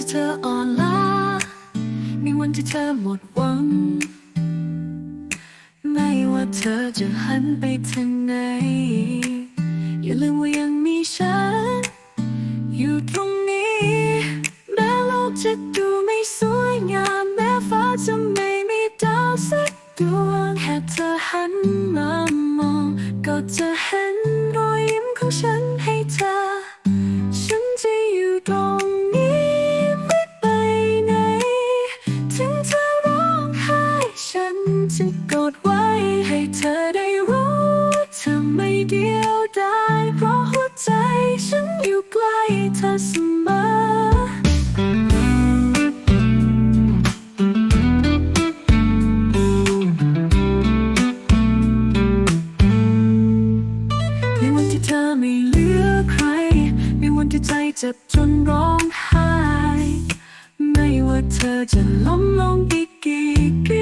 ที่เธออ่อนล้า มีวันที่เธอหมดหวัง ไม่ว่าเธอจะหันไปทางไหน อย่าลืมว่ายังมีฉัน อยู่ตรงนี้ แม้โลกจะดูไม่สวยงาม แม้ฟ้าจะไม่มีดาวสักดวงแค่เธอหันมามอง ก็จะเห็นรอยยิ้มของฉัน จะกอดไว้ให้เธอได้รู้เธอไม่เดียวดายเพราะหัวใจฉันอยู่ใกล้เธอเสมอในวันที่เธอไม่เหลือใคร ในวันที่ใจเจ็บจนร้องไห้ ไม่ว่าเธอจะล้มลงอีกกี่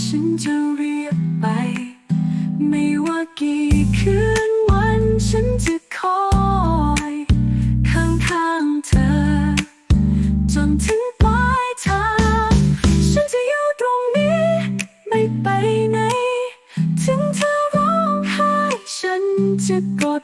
ฉันจะเรียกไป ไม่ว่ากี่คืนวันฉันจะคอย ข้างๆเธอ จนถึงปลายทางฉันจะอยู่ตรงนี้ ไม่ไปไหน ถึงเธอร้องไห้ฉันจะกอด